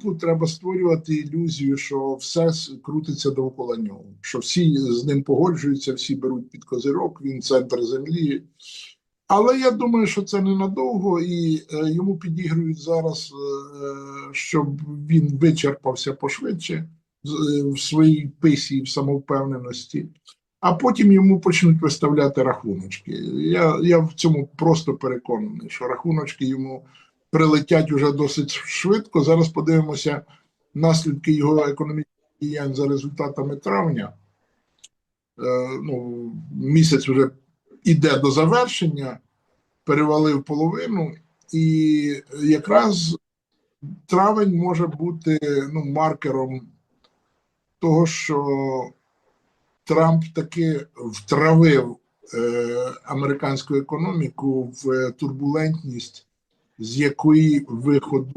Трампу треба створювати ілюзію, що все крутиться довкола нього, що всі з ним погоджуються, всі беруть під козирок, він центр землі. Але я думаю, що це ненадовго, і е, йому підігрують зараз, е, щоб він вичерпався пошвидше е, в своїй писі в самовпевненості, а потім йому почнуть виставляти рахуночки. Я, я в цьому просто переконаний, що рахуночки йому прилетять уже досить швидко. Зараз подивимося наслідки його економічних діянь за результатами травня. Е, ну, місяць вже іде до завершення, перевалив половину, і якраз травень може бути ну, маркером того, що Трамп таки втравив е, американську економіку в турбулентність, з якої виходу